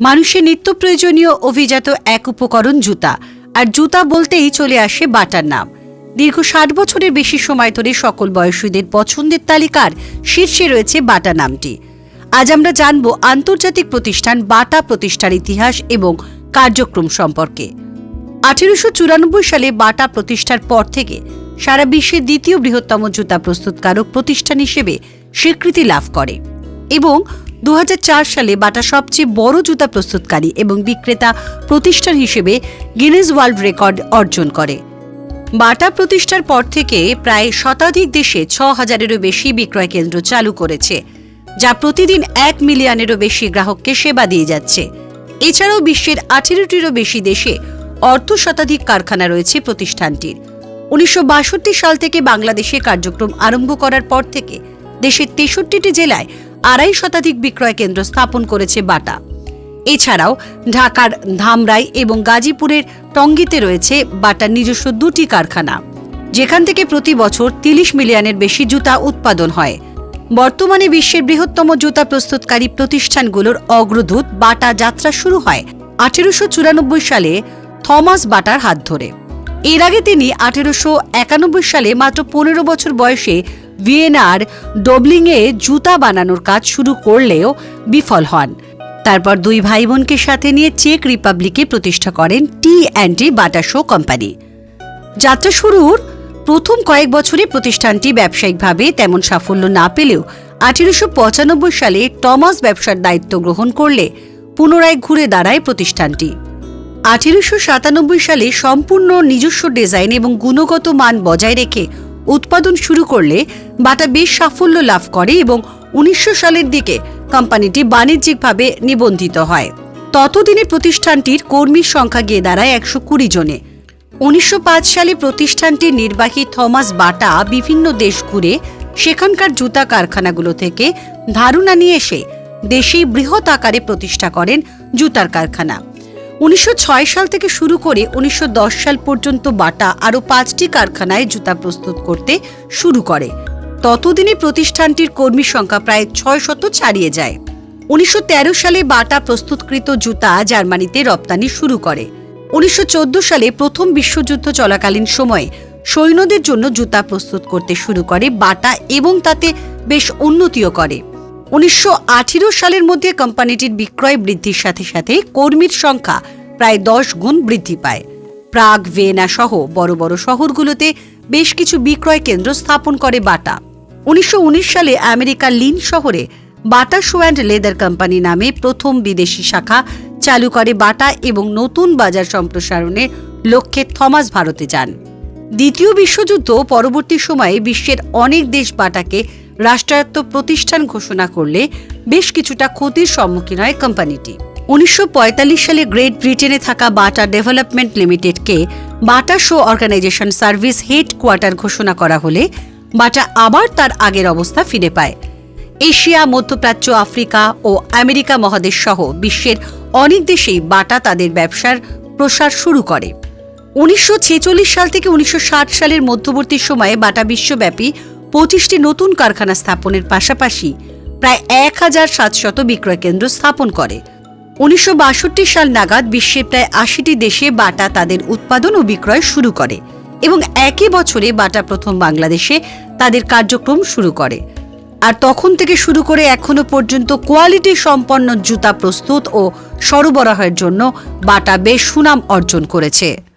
মানুষের নিত্য প্রয়োজনীয় অভিজাত এক উপকরণ জুতা। আর জুতা বলতেই চলে আসে বাটার নাম। দীর্ঘ ষাট বছরের বেশি সময় ধরে সকল বয়সীদের পছন্দের তালিকার শীর্ষে রয়েছে বাটা নামটি। আজ আমরা জানব আন্তর্জাতিক প্রতিষ্ঠান বাটা প্রতিষ্ঠার ইতিহাস এবং কার্যক্রম সম্পর্কে। আঠেরোশো চুরানব্বই সালে বাটা প্রতিষ্ঠার পর থেকে সারা বিশ্বের দ্বিতীয় বৃহত্তম জুতা প্রস্তুতকারক প্রতিষ্ঠান হিসেবে স্বীকৃতি লাভ করে। এবং দু হাজার চার সালে বাটা সবচেয়ে বড় জুতা প্রস্তুতকারী এবং বিক্রেতা প্রতিষ্ঠান হিসেবে গিনেস ওয়ার্ল্ড রেকর্ড অর্জন করে। বাটা প্রতিষ্ঠার পর থেকে প্রায় শতাধিক দেশে ছ হাজারেরও বেশি বিক্রয় কেন্দ্র চালু করেছে, যা প্রতিদিন এক মিলিয়নেরও বেশি গ্রাহককে সেবা দিয়ে যাচ্ছে। এছাড়াও বিশ্বের আঠেরোটিরও বেশি দেশে অর্ধ শতাধিক কারখানা রয়েছে প্রতিষ্ঠানটির। উনিশশো বাষট্টি সাল থেকে বাংলাদেশে কার্যক্রম আরম্ভ করার পর থেকে দেশের তেষট্টিটি জেলায় আড়াই শতাধিক বিক্রয় কেন্দ্র স্থাপন করেছে বাটা। এছাড়াও ঢাকার ধামরাই এবং গাজীপুরের টঙ্গিতে রয়েছে বাটার নিজস্ব দুটি কারখানা, যেখান থেকে প্রতি বছর তিরিশ মিলিয়নের বেশি জুতা উৎপাদন হয়। বর্তমানে বিশ্বের বৃহত্তম জুতা প্রস্তুতকারী প্রতিষ্ঠানগুলোর অগ্রদূত বাটা যাত্রা শুরু হয় আঠেরোশো চুরানব্বই সালে থমাস বাটার হাত ধরে। এর আগে তিনি আঠেরোশো একানব্বই সালে মাত্র পনেরো বছর বয়সে ভিয়েনার ডবলিংয়ে জুতা বানানোর কাজ শুরু করলেও বিফল হন। তারপর দুই ভাই বোনকে সাথে নিয়ে চেক রিপাবলিকে প্রতিষ্ঠা করেন T and T Bata shoe company. যাত্রা শুরুর প্রথম কয়েক বছরে প্রতিষ্ঠানটি ব্যবসায়িকভাবে তেমন সাফল্য না পেলেও আঠেরোশো পঁচানব্বই সালে টমাস ব্যবসার দায়িত্ব গ্রহণ করলে পুনরায় ঘুরে দাঁড়ায় প্রতিষ্ঠানটি। আঠেরোশো সাতানব্বই সালে সম্পূর্ণ নিজস্ব ডিজাইন এবং গুণগত মান বজায় রেখে উৎপাদন শুরু করলে বাটা বেশ সাফল্য লাভ করে এবং উনিশশো সালের দিকে কোম্পানিটি বাণিজ্যিকভাবে নিবন্ধিত হয়। ততদিনে প্রতিষ্ঠানটির কর্মীর সংখ্যা গিয়ে দাঁড়ায় একশো কুড়ি জনে। উনিশশো পাঁচ সালে প্রতিষ্ঠানটির নির্বাহী থমাস বাটা বিভিন্ন দেশ ঘুরে সেখানকার জুতা কারখানাগুলো থেকে ধারণা নিয়ে এসে দেশেই বৃহৎ আকারে প্রতিষ্ঠা করেন জুতার কারখানা। উনিশশো ছয় সাল থেকে শুরু করে উনিশশো দশ সাল পর্যন্ত বাটা আরও পাঁচটি কারখানায় জুতা প্রস্তুত করতে শুরু করে। ততদিনে প্রতিষ্ঠানটির কর্মী সংখ্যা প্রায় ছয় শত ছাড়িয়ে যায়। উনিশশো তেরো সালে বাটা প্রস্তুতকৃত জুতা জার্মানিতে রপ্তানি শুরু করে। উনিশশো চোদ্দ সালে প্রথম বিশ্বযুদ্ধ চলাকালীন সময়ে সৈন্যদের জন্য জুতা প্রস্তুত করতে শুরু করে বাটা এবং তাতে বেশ উন্নতিও করে। উনিশশো আঠেরো সালের মধ্যে কোম্পানিটির বিক্রয় বৃদ্ধির সাথে সাথে কর্মীর সংখ্যা প্রায় দশ গুণ বৃদ্ধি পায়। প্রাগ, ভিয়েনা সহ বড় বড় শহরগুলোতে বেশ কিছু বিক্রয় কেন্দ্র স্থাপন করে বাটা। উনিশশো উনিশ সালে আমেরিকার লিন শহরে Bata shoe and leather company নামে প্রথম বিদেশি শাখা চালু করে বাটা এবং নতুন বাজার সম্প্রসারণের লক্ষ্যে থমাস ভারতে যান। দ্বিতীয় বিশ্বযুদ্ধ পরবর্তী সময়ে বিশ্বের অনেক দেশ বাটাকে রাষ্ট্রায়ত্ত প্রতিষ্ঠান ঘোষণা করলে বেশ কিছুটা ক্ষতির সম্মুখীন হয় কোম্পানিটি। উনিশশো পঁয়তাল্লিশ সালে গ্রেট ব্রিটেনে থাকা Bata development লিমিটেডকে Bata shoe organisation service head quarter ঘোষণা করা হলে বাটা আবার তার আগের অবস্থা ফিরে পায়। এশিয়া, মধ্যপ্রাচ্য, আফ্রিকা ও আমেরিকা মহাদেশ সহ বিশ্বের অনেক দেশেই বাটা তাদের ব্যবসার প্রসার শুরু করে। উনিশশো ছেচল্লিশ সাল থেকে উনিশশো ষাট সালের মধ্যবর্তী সময়ে বাটা বিশ্বব্যাপী পঁচিশটি নতুন কারখানা স্থাপনের পাশাপাশি প্রায় এক হাজার সাতশত বিক্রয় কেন্দ্র স্থাপন করে। উনিশশো বাষট্টি সাল নাগাদ বিশ্বের প্রায় আশিটি দেশে বাটা তাদের উৎপাদন ও বিক্রয় শুরু করে এবং একই বছরে বাটা প্রথম বাংলাদেশে তাদের কার্যক্রম শুরু করে। আর তখন থেকে শুরু করে এখনও পর্যন্ত কোয়ালিটি সম্পন্ন জুতা প্রস্তুত ও সরবরাহের জন্য বাটা বেশ সুনাম অর্জন করেছে।